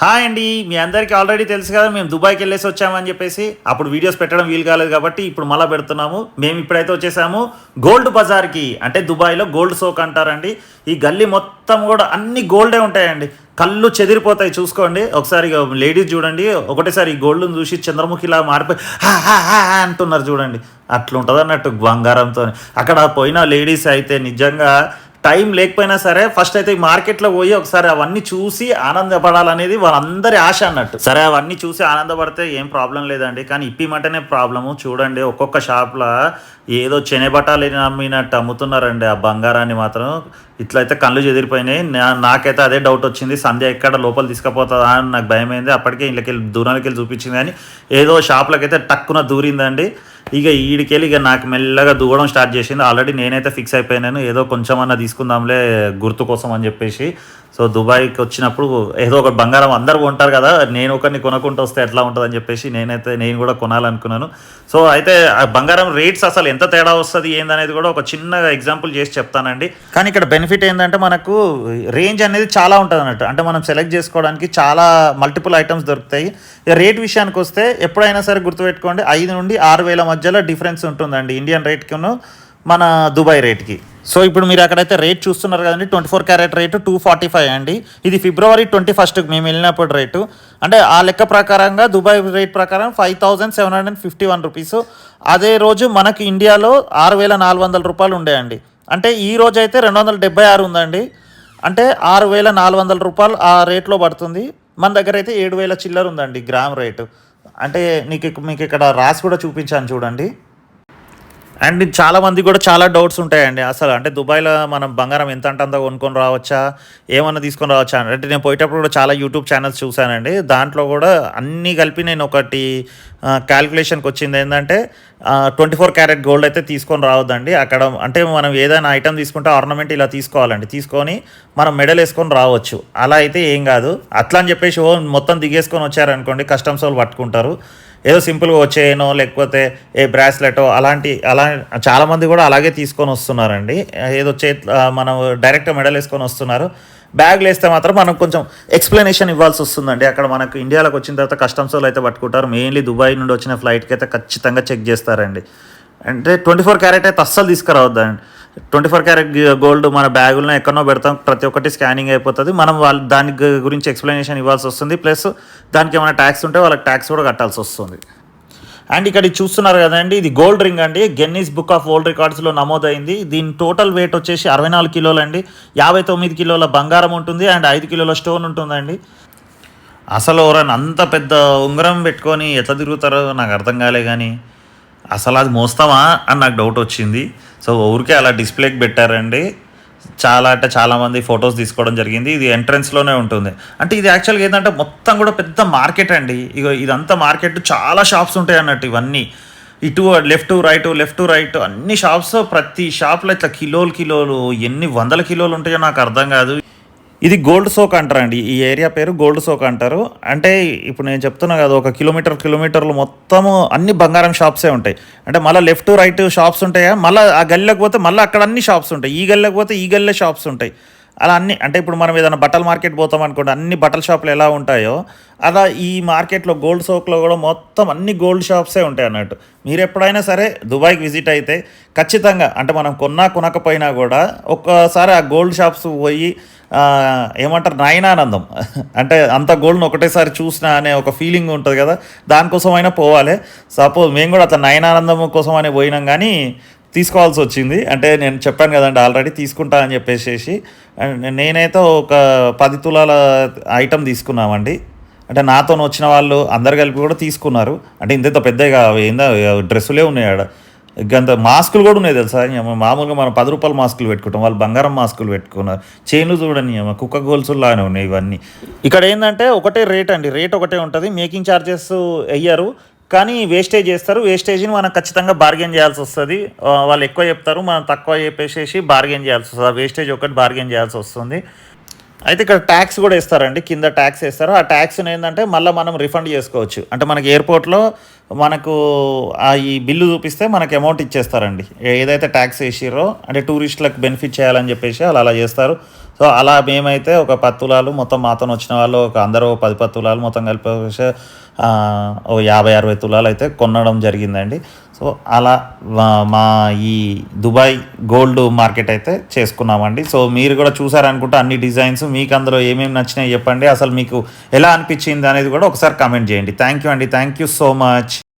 Hi అండి. మీ అందరికీ already తెలుసు కదా మేము దుబాయ్కి వెళ్ళేసి వచ్చామని చెప్పేసి అప్పుడు వీడియోస్ పెట్టడం వీలు కాలేదు కాబట్టి ఇప్పుడు మళ్ళీ పెడుతున్నాము. మేము ఇప్పుడైతే వచ్చేసాము గోల్డ్ బజార్కి అంటే దుబాయ్లో గోల్డ్ సోక్ అంటారండి. ఈ గల్లీ మొత్తం కూడా అన్ని గోల్డే ఉంటాయండి. కళ్ళు చెదిరిపోతాయి చూసుకోండి. ఒకసారి లేడీస్ చూడండి ఒకటేసారి ఈ గోల్డ్ని చూసి చంద్రముఖిలా మారిపోయి "హా, హా, హా" అంటున్నారు చూడండి. అట్లుంటుంది అన్నట్టు బంగారంతో అక్కడ పోయిన లేడీస్ అయితే నిజంగా టైం లేకపోయినా సరే ఫస్ట్ అయితే ఈ మార్కెట్లో పోయి ఒకసారి అవన్నీ చూసి ఆనందపడాలనేది వాళ్ళందరి ఆశ అన్నట్టు. సరే అవన్నీ చూసి ఆనందపడితే ఏం ప్రాబ్లం లేదండి. కానీ ఇప్పిమంటేనే ప్రాబ్లము. చూడండి ఒక్కొక్క షాప్లో ఏదో చెనబట్టాలు అమ్మినట్టు అమ్ముతున్నారండి. ఆ బంగారాన్ని మాత్రం ఇట్లయితే కళ్ళు చెదిరిపోయినాయి. నా- నాకైతే అదే డౌట్ వచ్చింది. సంధ్య ఎక్కడ లోపల తీసుకుపోతుందా అని నాకు భయమైంది. అప్పటికే ఇళ్ళకి దూరానికి వెళ్ళి చూపించింది. కానీ ఏదో షాప్లకైతే టక్కున దూరిందండి. ఇక ఈడికెళ్ళి ఇక నాకు మెల్లగా దూవడం స్టార్ట్ చేసింది. ఆల్రెడీ నేనైతే ఫిక్స్ అయిపోయినాను ఏదో కొంచెం అన్న తీసుకుందాంలే గుర్తు కోసం అని చెప్పేసి సో దుబాయ్కి వచ్చినప్పుడు ఏదో ఒక బంగారం అందరూ కొంటారు కదా నేను ఒకరిని కొనుక్కుంటూ వస్తే ఎట్లా ఉంటుందని చెప్పేసి నేనైతే నేను కూడా కొనాలనుకున్నాను. సో అయితే ఆ బంగారం రేట్స్ అసలు ఎంత తేడా వస్తుంది ఏందనేది కూడా ఒక చిన్న ఎగ్జాంపుల్ చేసి చెప్తానండి. కానీ ఇక్కడ బెనిఫిట్ ఏంటంటే మనకు రేంజ్ అనేది చాలా ఉంటుంది అన్నట్టు అంటే మనం సెలెక్ట్ చేసుకోవడానికి చాలా మల్టిపుల్ ఐటమ్స్ దొరుకుతాయి. రేట్ విషయానికి వస్తే ఎప్పుడైనా సరే గుర్తుపెట్టుకోండి ఐదు నుండి ఆరు వేల మధ్యలో డిఫరెన్స్ ఉంటుందండి. ఇండియన్ రేట్కిను మన దుబాయ్ రేట్కి. సో ఇప్పుడు మీరు అక్కడైతే రేట్ చూస్తున్నారు కదండి twenty four carat rate two forty five అండి. ఇది ఫిబ్రవరి ట్వంటీ ఫస్ట్కి మేము వెళ్ళినప్పుడు రేటు. అంటే ఆ లెక్క ప్రకారంగా దుబాయ్ రేట్ ప్రకారం five thousand seven hundred fifty one rupees. అదే రోజు మనకి ఇండియాలో ఆరు వేల నాలుగు వందల రూపాయలు ఉండేయండి అంటే ఈ రోజు అయితే రెండు వందల డెబ్బై ఆరు ఉందండి. అంటే ఆరు వేల నాలుగు వందల రూపాయలు ఆ రేట్లో పడుతుంది. మన దగ్గర అయితే ఏడు వేల చిల్లర ఉందండి గ్రామ్ రేటు. అంటే నీకు మీకు ఇక్కడ రాసి కూడా చూపించాను చూడండి. అండ్ చాలా మంది కూడా చాలా డౌట్స్ ఉంటాయండి అసలు. అంటే దుబాయ్లో మనం బంగారం ఎంత అంటే అంత కొనుక్కొని రావచ్చా? ఏమన్నా తీసుకొని రావచ్చా? అని. అంటే నేను పోయేటప్పుడు కూడా చాలా యూట్యూబ్ ఛానల్స్ చూశానండి. దాంట్లో కూడా అన్నీ కలిపి నేను ఒకటి క్యాల్కులేషన్కి వచ్చింది ఏంటంటే ట్వంటీ ఫోర్ క్యారెట్ గోల్డ్ అయితే తీసుకొని రావద్దండి. అక్కడ అంటే మనం ఏదైనా ఐటమ్ తీసుకుంటే ఆర్నమెంట్ ఇలా తీసుకోవాలండి. తీసుకొని మనం మెడల్ వేసుకొని రావచ్చు. అలా అయితే ఏం కాదు. అట్లా అని చెప్పేసి ఓ మొత్తం దిగేసుకొని వచ్చారనుకోండి కస్టమ్స్ వాళ్ళు పట్టుకుంటారు. ఏదో సింపుల్గా వచ్చేయనో లేకపోతే ఏ బ్రాస్లెటో అలాంటి అలా చాలామంది కూడా అలాగే తీసుకొని వస్తున్నారండి. ఏదో చే మనం డైరెక్ట్ మెడల్ వేసుకొని వస్తున్నారు. బ్యాగ్లు వేస్తే మాత్రం మనం కొంచెం ఎక్స్ప్లెనేషన్ ఇవ్వాల్సి వస్తుందండి. అక్కడ మనకు ఇండియాలోకి వచ్చిన తర్వాత కస్టమ్స్ వాళ్ళు అయితే పట్టుకుంటారు. మెయిన్లీ దుబాయ్ నుండి వచ్చిన ఫ్లైట్కి అయితే ఖచ్చితంగా చెక్ చేస్తారండి. అంటే ట్వంటీ ఫోర్ క్యారెట్ అయితే అస్సలు తీసుకురావద్దండి. ట్వంటీ ఫోర్ క్యారెట్ గోల్డ్ మన బ్యాగులను ఎక్కడో పెడతాం. ప్రతి ఒక్కటి స్కానింగ్ అయిపోతుంది. మనం వాళ్ళ దాని గురించి ఎక్స్ప్లెనేషన్ ఇవ్వాల్సి వస్తుంది. ప్లస్ దానికి ఏమైనా ట్యాక్స్ ఉంటే వాళ్ళకి ట్యాక్స్ కూడా కట్టాల్సి వస్తుంది. అండ్ ఇక్కడ చూస్తున్నారు కదండి ఇది గోల్డ్ రింగ్ అండి. గెన్నీస్ బుక్ ఆఫ్ వరల్డ్ రికార్డ్స్లో నమోదైంది. దీని టోటల్ వెయిట్ వచ్చేసి అరవై నాలుగు కిలోలు అండి యాభై తొమ్మిది కిలోల బంగారం ఉంటుంది అండ్ ఐదు కిలోల స్టోన్ ఉంటుందండి. అసలు ఎవరైనా అంత పెద్ద ఉంగరం పెట్టుకొని ఎట్లా తిరుగుతారో నాకు అర్థం కాలే కానీ అసలు అది మోస్తామా అని నాకు డౌట్ వచ్చింది. సో ఊరికే అలా డిస్ప్లేకి పెట్టారండి. చాలా అంటే చాలామంది ఫొటోస్ తీసుకోవడం జరిగింది. ఇది ఎంట్రన్స్లోనే ఉంటుంది. అంటే ఇది యాక్చువల్గా ఏంటంటే మొత్తం కూడా పెద్ద మార్కెట్ అండి. ఇక ఇదంతా మార్కెట్ చాలా షాప్స్ ఉంటాయి అన్నట్టు ఇవన్నీ. ఇటు లెఫ్ట్ రైట్ లెఫ్ట్ రైట్ అన్ని షాప్స్ ప్రతి షాప్లో ఇట్లా కిలోలు కిలోలు ఎన్ని వందల కిలోలు ఉంటాయో నాకు అర్థం కాదు. ఇది గోల్డ్ సోక్ అంటారండి. ఈ ఏరియా పేరు గోల్డ్ సోక్ అంటారు. అంటే ఇప్పుడు నేను చెప్తున్నా కదా ఒక కిలోమీటర్ కిలోమీటర్లు మొత్తము అన్ని బంగారం షాప్సే ఉంటాయి. అంటే మళ్ళీ లెఫ్ట్ రైట్ షాప్స్ ఉంటాయా? మళ్ళీ ఆ గల్లీలోకి పోతే మళ్ళీ అక్కడ అన్ని షాప్స్ ఉంటాయి. ఈ గల్లీలోకి పోతే ఈ గల్లే షాప్స్ ఉంటాయి. అలా అన్ని అంటే ఇప్పుడు మనం ఏదైనా బట్టల మార్కెట్ పోతాం అనుకోండి అన్ని బట్టల షాపులు ఎలా ఉంటాయో అలా ఈ మార్కెట్లో గోల్డ్ సోక్లో కూడా మొత్తం అన్ని గోల్డ్ షాప్సే ఉంటాయి అన్నట్టు. మీరు ఎప్పుడైనా సరే దుబాయ్కి విజిట్ అయితే ఖచ్చితంగా అంటే మనం కొన్నా కొనకపోయినా కూడా ఒక్కసారి ఆ గోల్డ్ షాప్స్ పోయి ఏమంటారు? నయనానందం. అంటే అంత గోల్డ్ని ఒకటేసారి చూసిన అనే ఒక ఫీలింగ్ ఉంటుంది కదా? దానికోసం అయినా పోవాలి. సపోజ్ మేము కూడా అట్లా నయనానందం కోసం అనే పోయినాం కానీ తీసుకోవాల్సి వచ్చింది. అంటే నేను చెప్పాను కదండి ఆల్రెడీ తీసుకుంటా అని చెప్పేసి నేనైతే ఒక పది తులాల ఐటమ్ తీసుకున్నామండి. అంటే నాతో వచ్చిన వాళ్ళు అందరు కలిపి కూడా తీసుకున్నారు. అంటే ఇంత పెద్దగా ఏందా డ్రెస్సులే ఉన్నాయి ఆడ. గంత మాస్కులు కూడా ఉన్నాయి తెలుసా మామూలుగా మనం పది రూపాయల మాస్కులు పెట్టుకుంటాం వాళ్ళు బంగారం మాస్కులు పెట్టుకున్నారు. చైన్లు చూడండి అమ్మ. కుక్క గోల్సుల్లానే ఉన్నాయి ఇవన్నీ. ఇక్కడ ఏంటంటే ఒకటే రేట్ అండి రేట్ ఒకటే ఉంటుంది. మేకింగ్ ఛార్జెస్ అయ్యారు కానీ వేస్టేజ్ చేస్తారు. వేస్టేజ్ని మనం ఖచ్చితంగా బార్గెన్ చేయాల్సి వస్తుంది. వాళ్ళు ఎక్కువ చెప్తారు మనం తక్కువ చెప్పేసేసి బార్గెన్ చేయాల్సి వస్తుంది. ఆ వేస్టేజ్ ఒకటి బార్గెన్ చేయాల్సి వస్తుంది. అయితే ఇక్కడ ట్యాక్స్ కూడా ఇస్తారండి కింద ట్యాక్స్ వేస్తారు. ఆ ట్యాక్స్ ఏంటంటే మళ్ళీ మనం రిఫండ్ చేసుకోవచ్చు. అంటే మనకి ఎయిర్పోర్ట్లో మనకు ఆ ఈ బిల్లు చూపిస్తే మనకు అమౌంట్ ఇచ్చేస్తారండి. ఏదైతే ట్యాక్స్ వేసిరో అంటే టూరిస్టులకు బెనిఫిట్ చేయాలని చెప్పేసి వాళ్ళు అలా చేస్తారు. సో అలా మేమైతే ఒక పత్తులాలు తులాలు మొత్తం మాతో వచ్చిన వాళ్ళు ఒక అందరూ పది పత్తులాలు తులాలు మొత్తం కలిపి ఒక, ఓ యాభై అరవై తులాలు అయితే కొనడం జరిగిందండి. సో అలా మా- ఈ దుబాయ్ గోల్డ్ మార్కెట్ అయితే చేసుకున్నామండి. సో మీరు కూడా చూసారనుకుంటే అన్ని డిజైన్స్ మీకు అందులో ఏమేమి నచ్చినాయి చెప్పండి. అసలు మీకు ఎలా అనిపించింది అనేది కూడా ఒకసారి కామెంట్ చేయండి. థ్యాంక్ యూ అండి. Thank you so much.